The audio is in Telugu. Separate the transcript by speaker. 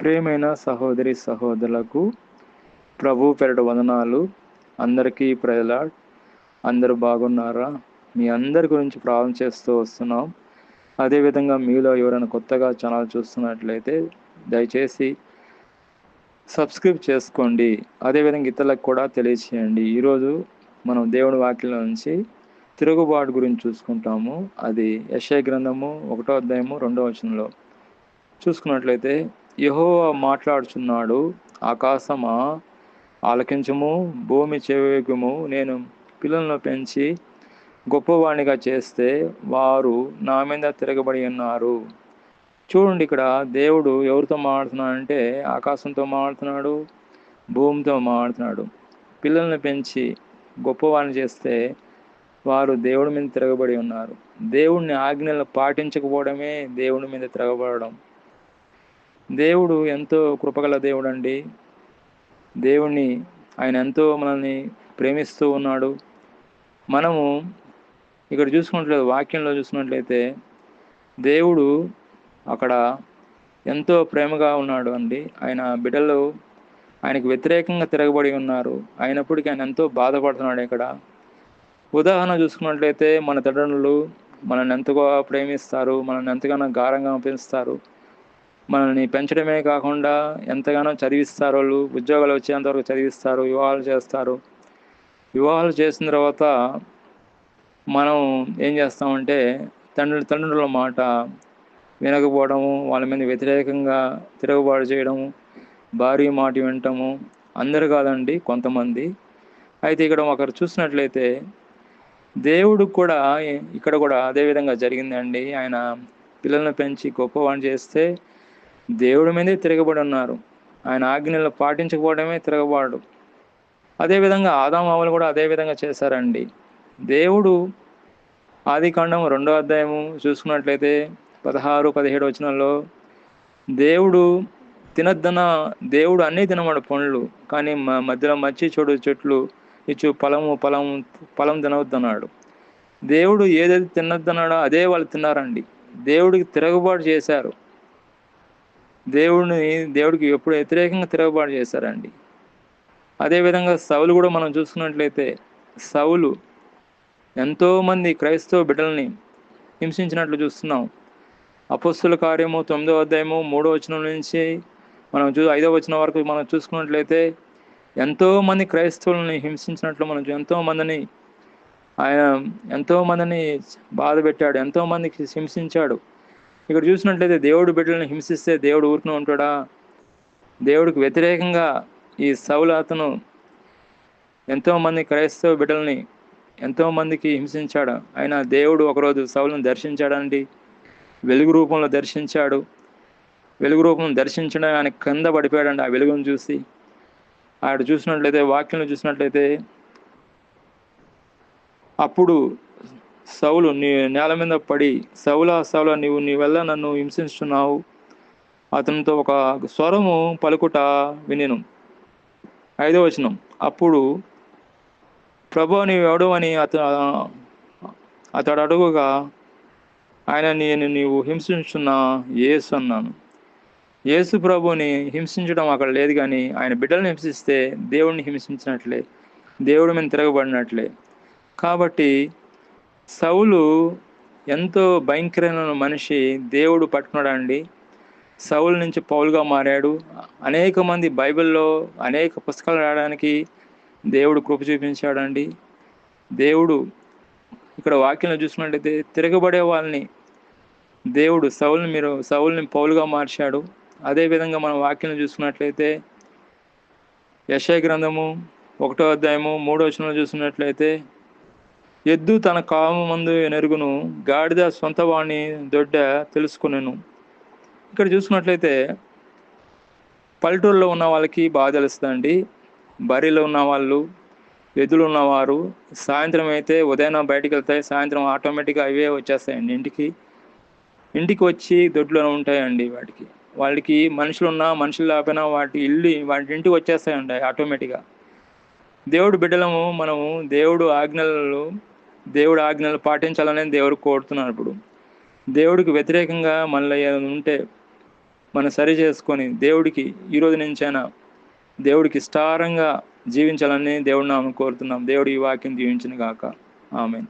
Speaker 1: ప్రేమైన సహోదరి సహోదరులకు ప్రభు పెరడు వదనాలు. అందరికీ ప్రజల అందరూ బాగున్నారా? మీ అందరి గురించి ప్రార్థన చేస్తూ వస్తున్నాం. అదేవిధంగా మీలో ఎవరైనా కొత్తగా ఛానల్ చూస్తున్నట్లయితే దయచేసి సబ్స్క్రైబ్ చేసుకోండి. అదేవిధంగా ఇతరులకు కూడా తెలియచేయండి. ఈరోజు మనం దేవుని వాక్యం నుంచి తిరుగుబాటు గురించి చూసుకుంటాము. అది యశయ గ్రంథము ఒకటో అధ్యాయము రెండో వచనంలో. చూసుకున్నట్లయితే యహో మాట్లాడుచున్నాడు ఆకాశమా? ఆలకించము భూమి చెవేగము. నేను పిల్లలను పెంచి గొప్పవాణిగా చేస్తే వారు నా మీద తిరగబడి ఉన్నారు. చూడండి ఇక్కడ దేవుడు ఎవరితో మాట్లాడుతున్నాడంటే ఆకాశంతో మాట్లాడుతున్నాడు భూమితో మాట్లాడుతున్నాడు. పిల్లల్ని పెంచి గొప్పవాణి చేస్తే వారు దేవుడి మీద తిరగబడి ఉన్నారు. దేవుడిని ఆజ్ఞలు పాటించకపోవడమే దేవుడి మీద తిరగబడడం. దేవుడు ఎంతో కృపగల దేవుడు అండి దేవుణ్ణి ఆయన ఎంతో మనల్ని ప్రేమిస్తూ ఉన్నాడు. మనము ఇక్కడ చూసుకున్నట్లయితే వాక్యంలో చూసుకున్నట్లయితే దేవుడు అక్కడ ఎంతో ప్రేమగా ఉన్నాడు అండి. ఆయన బిడ్డలు ఆయనకు వ్యతిరేకంగా తిరగబడి ఉన్నారు. అయినప్పటికీ ఆయన ఎంతో బాధపడుతున్నాడు ఇక్కడ. ఉదాహరణ చూసుకున్నట్లయితే మన తల్లిదండ్రులు మనల్ని ఎంతగా ప్రేమిస్తారు మనల్ని ఎంతగానో గారంగా పెంచుతారు. మనల్ని పెంచడమే కాకుండా ఎంతగానో చదివిస్తారు వాళ్ళు ఉద్యోగాలు వచ్చేంతవరకు చదివిస్తారు వివాహాలు చేస్తారు. వివాహాలు చేసిన తర్వాత మనం ఏం చేస్తామంటే తండ్రి తండ్రుల మాట వినకపోవడము వాళ్ళ మీద వ్యతిరేకంగా తిరుగుబాటు చేయడము భారీ మాట వినటము అందరు కాదండి కొంతమంది. అయితే ఇక్కడ ఒకరు చూసినట్లయితే దేవుడు కూడా ఇక్కడ కూడా అదే విధంగా జరిగిందండి. ఆయన పిల్లలను పెంచి గొప్పవాణి చేస్తే దేవుడి మీదే తిరగబడి ఉన్నారు. ఆయన ఆజ్ఞలు పాటించకపోవడమే తిరగబాడు. అదేవిధంగా ఆదామావులు కూడా అదే విధంగా చేశారండి. దేవుడు ఆది కాండం రెండో అధ్యాయము చూసుకున్నట్లయితే పదహారు పదిహేడు వచనంలో దేవుడు తినద్దన దేవుడు అన్నీ తినమాడు పండ్లు కానీ మధ్యలో మచ్చి చూడు చెట్లు ఇచ్చు పొలము పొలం పొలం తినవద్దన్నాడు. దేవుడు ఏదైతే తినొద్దన్నాడో అదే వాళ్ళు తిన్నారండి. దేవుడికి తిరగబాటు చేశారు. దేవుడిని దేవుడికి ఎప్పుడు వ్యతిరేకంగా తిరగబాటు చేశారండి. అదేవిధంగా సవులు కూడా మనం చూసుకున్నట్లయితే సవులు ఎంతోమంది క్రైస్తవ బిడ్డల్ని హింసించినట్లు చూస్తున్నాం. అపస్సుల కార్యము తొమ్మిదో అధ్యాయము మూడో వచనం నుంచి మనం చూ ఐదో వచనం వరకు మనం చూసుకున్నట్లయితే ఎంతోమంది క్రైస్తవులని హింసించినట్లు మనం ఎంతోమందిని ఆయన ఎంతోమందిని బాధ పెట్టాడు ఎంతోమందికి హింసించాడు. ఇక్కడ చూసినట్లయితే దేవుడు బిడ్డలను హింసిస్తే దేవుడు ఊరుకుని ఉంటాడా? దేవుడికి వ్యతిరేకంగా ఈ సౌలు అతను ఎంతోమంది క్రైస్తవ బిడ్డల్ని ఎంతోమందికి హింసించాడు. ఆయన దేవుడు ఒకరోజు సౌలను దర్శించాడండి. వెలుగు రూపంలో దర్శించాడు. వెలుగు రూపంలో దర్శించడం ఆయన కింద పడిపోయాడండి ఆ వెలుగును చూసి. ఆడ చూసినట్లయితే వాక్యం చూసినట్లయితే అప్పుడు సౌలు నీ నేల మీద పడి సౌల సౌల నీవు నీ వల్ల నన్ను హింసిస్తున్నావు అతనితో ఒక స్వరము పలుకుట వినిను. ఐదో వచనం అప్పుడు ప్రభు నీవు ఎవడు అని అత అతడు అడుగుగా ఆయన నేను నీవు హింసించున్న యేసు అన్నాను. యేసు ప్రభుని హింసించడం అక్కడ లేదు కానీ ఆయన బిడ్డలను హింసిస్తే దేవుడిని హింసించినట్లే దేవుడి మీద తిరగబడినట్లే. కాబట్టి సౌలు ఎంతో భయంకరమైన మనిషి దేవుడు పట్టుకున్నాడండి సౌలు నుంచి పౌలుగా మారాడు. అనేక మంది బైబిల్లో అనేక పుస్తకాలు రాయడానికి దేవుడు కృప చూపించాడండి దేవుడు ఇక్కడ వాక్యంలో చూసినట్లయితే తిరగబడే వాళ్ళని దేవుడు సౌల్ని మీరు సౌల్ని పౌలుగా మార్చాడు. అదేవిధంగా మనం వాక్యం చూసుకున్నట్లయితే యశయ గ్రంథము ఒకటో అధ్యాయము మూడో వచనంలో చూసినట్లయితే ఎద్దు తన కాము మందు నెరుగును గాడిద సొంత వాణి దొడ్డ తెలుసుకునేను. ఇక్కడ చూసుకున్నట్లయితే పల్లెటూరులో ఉన్న వాళ్ళకి బాగా తెలుస్తుందండి. బరిలో ఉన్న వాళ్ళు ఎద్దులు ఉన్నవారు సాయంత్రం అయితే ఉదయం బయటికి వెళ్తాయి సాయంత్రం ఆటోమేటిక్గా అవే వచ్చేస్తాయండి ఇంటికి. ఇంటికి వచ్చి దొడ్లో ఉంటాయండి వాటికి. వాళ్ళకి మనుషులు ఉన్నా మనుషులు లేకపోయినా వాటి ఇల్లు వాటి ఇంటికి వచ్చేస్తాయండి ఆటోమేటిక్గా. దేవుడు బిడ్డలము మనము దేవుడు ఆజ్ఞలు దేవుడు ఆజ్ఞలు పాటించాలని దేవుడు కోరుతున్నాను ఇప్పుడు. దేవుడికి వ్యతిరేకంగా మనలో ఉంటే మనం సరి చేసుకొని దేవుడికి ఈరోజు నుంచైనా దేవుడికి ఇష్టారంగా జీవించాలని దేవుడిని ఆమె కోరుతున్నాం. దేవుడు ఈ వాక్యం జీవించిన గాక. ఆమె